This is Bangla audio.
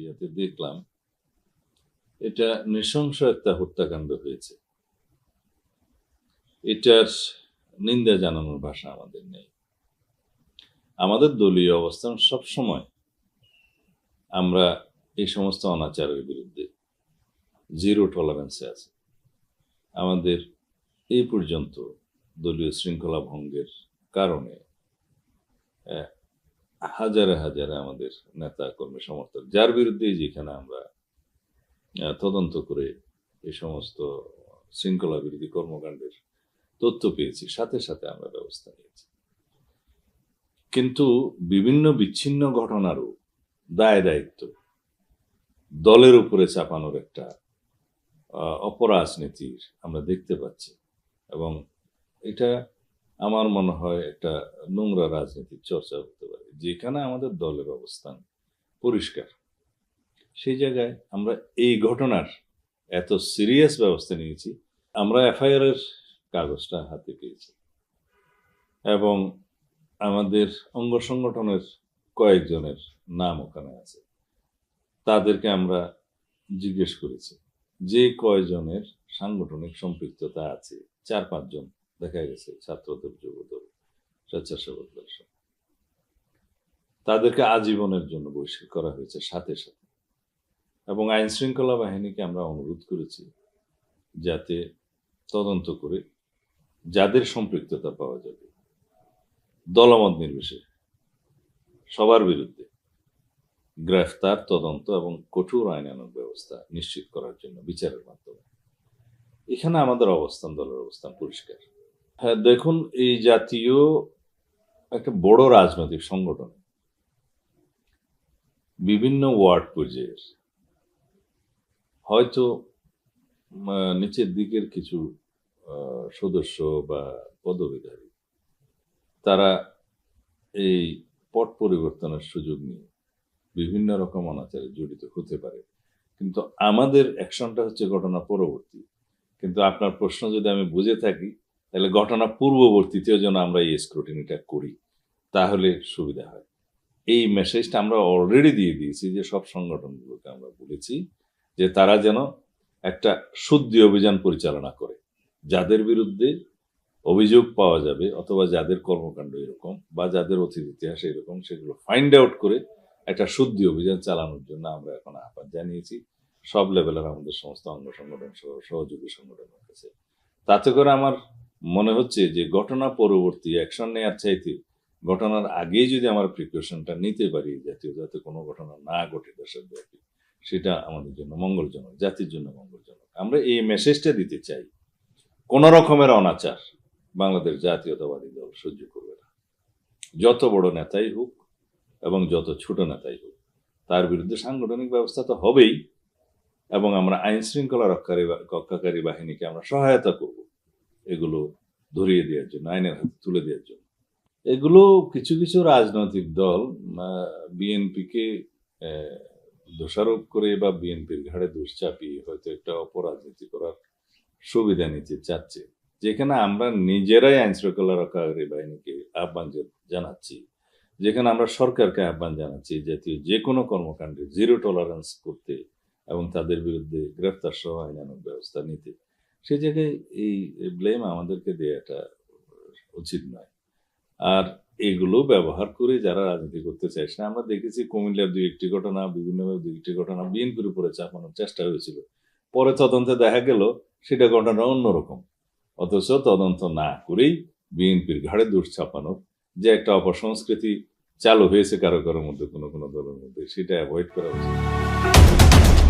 মিডিয়াতে দেখলাম, এটা নৃশংস একটা হত্যাকাণ্ড হয়েছে। এটার নিন্দা জানানোর ভাষা আমাদের নেই। আমাদের দলীয় অবস্থান সব সময় আমরা এই সমস্ত অনাচারের বিরুদ্ধে জিরো টলারেন্সে আছে। আমাদের এই পর্যন্ত দলীয় শৃঙ্খলা ভঙ্গের কারণে হাজারে হাজারে আমাদের নেতা কর্মী সমর্থক, যার বিরুদ্ধে যেখানে আমরা তদন্ত করে এই সমস্ত শৃঙ্খলা বিরোধী কর্মকাণ্ডের তথ্য পেয়েছি, সাথে সাথে আমরা ব্যবস্থা নিয়েছি। কিন্তু বিভিন্ন বিচ্ছিন্ন ঘটনারও দায় দায়িত্ব দলের উপরে চাপানোর একটা অপরাজনীতির আমরা দেখতে পাচ্ছি। এবং এটা আমার মনে হয় একটা নোংরা রাজনীতির চর্চা যেখানে আমাদের দলের অবস্থান পরিষ্কার। সেই জায়গায় আমরা এই ঘটনার এত সিরিয়াস ব্যবস্থা নিয়েছি। আমরা এফআইআর এর কাগজটা হাতে পেয়েছি। এবং আমাদের অঙ্গ সংগঠনের কয়েকজনের নাম ওখানে আছে। তাদেরকে আমরা জিজ্ঞেস করেছি, যে কয়জনের সাংগঠনিক সম্পৃক্ততা আছে? চার পাঁচজন দেখা গেছে, ছাত্রদের যুবদল স্বেচ্ছাসেবক সহ। তাদেরকে আজীবনের জন্য বহিষ্কার করা হয়েছে সাথে সাথে। এবং আইন শৃঙ্খলা বাহিনীকে আমরা অনুরোধ করেছি যাতে তদন্ত করে যাদের সম্পৃক্ততা পাওয়া যাবে, দলমত নির্বিশেষে সবার বিরুদ্ধে গ্রেফতার, তদন্ত এবং কঠোর আইনানুগ ব্যবস্থা নিশ্চিত করার জন্য বিচারের মাধ্যমে। এখানে আমাদের অবস্থান, দলের অবস্থান পরিষ্কার। হ্যাঁ দেখুন, এই জাতীয় একটা বড় রাজনৈতিক সংগঠন বিভিন্ন ওয়ার্ড পর্যায়ের হয়তো নিচের দিকের কিছু সদস্য বা পদবিধারী, তারা এই পট পরিবর্তনের সুযোগ নিয়ে বিভিন্ন রকম অনাচারে জড়িত হতে পারে। কিন্তু আমাদের অ্যাকশনটা হচ্ছে ঘটনা পরবর্তী। কিন্তু আপনার প্রশ্ন যদি আমি বুঝে থাকি, তাহলে ঘটনা পূর্ববর্তীতেও যেন আমরা এই স্ক্রুটিনিটা করি, তাহলে সুবিধা হয়। এই মেসেজটা আমরা অলরেডি দিয়ে দিয়েছি যে সব সংগঠনগুলোকে আমরা বলেছি যে তারা যেন একটা শুদ্ধি অভিযান পরিচালনা করে। যাদের বিরুদ্ধে অভিযোগ পাওয়া যাবে অথবা যাদের কর্মকাণ্ড এরকম বা যাদের অতীত ইতিহাস এরকম, সেগুলো ফাইন্ড আউট করে একটা শুদ্ধি অভিযান চালানোর জন্য আমরা এখন আহ্বান জানিয়েছি। সব লেভেলের আমাদের সমস্ত অঙ্গ সংগঠন সহ, সহযোগী সংগঠনের কাছে। তাতে করে আমার মনে হচ্ছে যে ঘটনা পরবর্তী অ্যাকশন নেওয়ার চাইতে ঘটনার আগেই যদি আমরা প্রিকশনটা নিতে পারি, জাতীয় যাতে কোনো ঘটনা না ঘটে দেশের ব্যাপী সেটা আমাদের জন্য মঙ্গলজনক, জাতির জন্য মঙ্গলজনক। আমরা এই মেসেজটা দিতে চাই। কোন রকমের অনাচার বাংলাদেশ জাতীয়তাবাদী দল সহ্য করবে না। যত বড় নেতাই হোক এবং যত ছোট নেতাই হোক, তার বিরুদ্ধে সাংগঠনিক ব্যবস্থা তো হবেই এবং আমরা আইন শৃঙ্খলা রক্ষাকারী রক্ষাকারী বাহিনীকে আমরা সহায়তা করব। এগুলো ধরিয়ে দেওয়ার জন্য, আইনের হাতে তুলে দেওয়ার জন্য। এগুলো কিছু কিছু রাজনৈতিক দল বিএনপিকে দোষারোপ করে বা বিএনপির ঘাড়ে দোষ চাপিয়ে হয়তো একটা অপরাজনীতি করার সুবিধা নিতে চাচ্ছে। যেখানে আমরা নিজেরাই আইন শৃঙ্খলা রক্ষাকারী বাহিনীকে আহ্বান জানাচ্ছি। যেখানে আমরা সরকারকে আহ্বান জানাচ্ছি জাতীয় যে কোনো কর্মকাণ্ডে জিরো টলারেন্স করতে এবং তাদের বিরুদ্ধে গ্রেফতার সহ আইনানুগ ব্যবস্থা নিতে। সেই জায়গায় এই ব্লেম আমাদেরকে দেওয়াটা উচিত নয়। আর এগুলো ব্যবহার করে যারা রাজনীতি করতে চাইছে আমরা দেখেছি কুমিল্লার দুই একটি ঘটনা বিভিন্নভাবে দুই একটি ঘটনা বিএনপির উপরে চাপানোর চেষ্টা হয়েছিল। পরে তদন্তে দেখা গেল সেটা ঘটনা অন্যরকম। অথচ তদন্ত না করেই বিএনপির ঘাড়ে দোষ চাপানোর যে একটা অপসংস্কৃতি চালু হয়েছে কারও কারোর মধ্যে, কোনো কোনো দলের মধ্যে, সেটা অ্যাভয়েড করা উচিত।